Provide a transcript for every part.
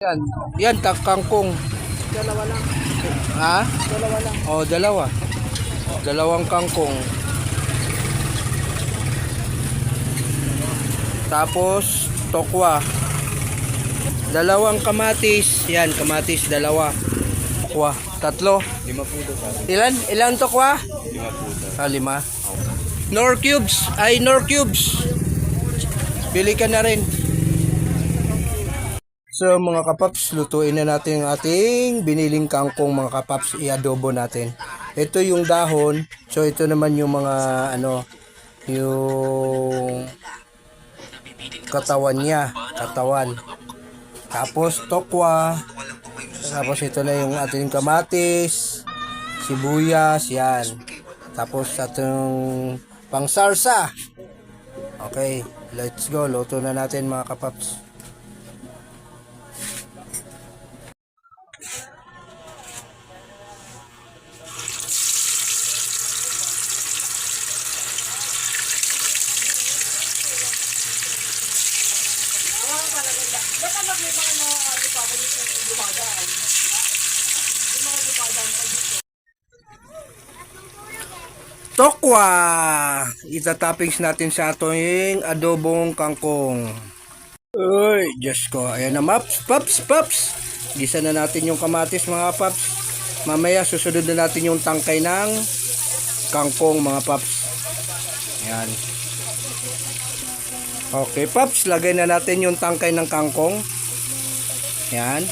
Yan, yan, tak- kangkong. Dalawa lang. Ha? Dalawa lang. O, dalawa. Dalawang kangkong. Tapos, tokwa. Dalawang kamatis. Yan, kamatis, dalawa. Tokwa. Tatlo. Lima pare. Ilan? Ilan tokwa? Lima po ito. Ah, lima. Nor cubes. Ay, nor cubes. Bili ka na rin. So mga kapaps, lutuin na natin ang ating biniling kangkong mga kapaps, i-adobo natin. Ito yung dahon, so ito naman yung mga ano, yung katawan niya, katawan. Tapos tokwa, tapos ito na yung ating kamatis, sibuyas, yan. Tapos atong pangsarsa. Okay, let's go. Luto na natin mga kapaps. Tokwa! Itatoppings natin sa ating adobong kangkong. Uy, Diyos ko. Ayan na, maps, paps, paps. Gisa na natin yung kamatis, mga paps. Mamaya, susunod na natin yung tangkay ng kangkong, mga paps. Ayan. Okay, paps. Lagay na natin yung tangkay ng kangkong. Ayan.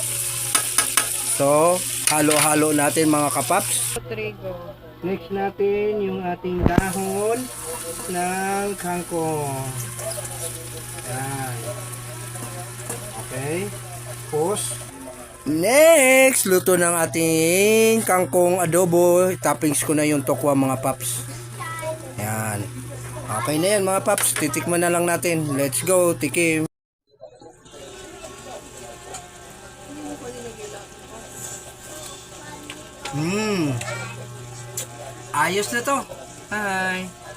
So, halo-halo natin, mga kapaps. Trigo. Next natin yung ating dahon ng kangkong. Yan. Okay. Tapos, next, luto ng ating kangkong adobo. Toppings ko na yung tokwa mga paps. Yan. Okay na yan mga paps. Titikman na lang natin. Let's go. Tikim. Mmm. Ayos na to. Hi.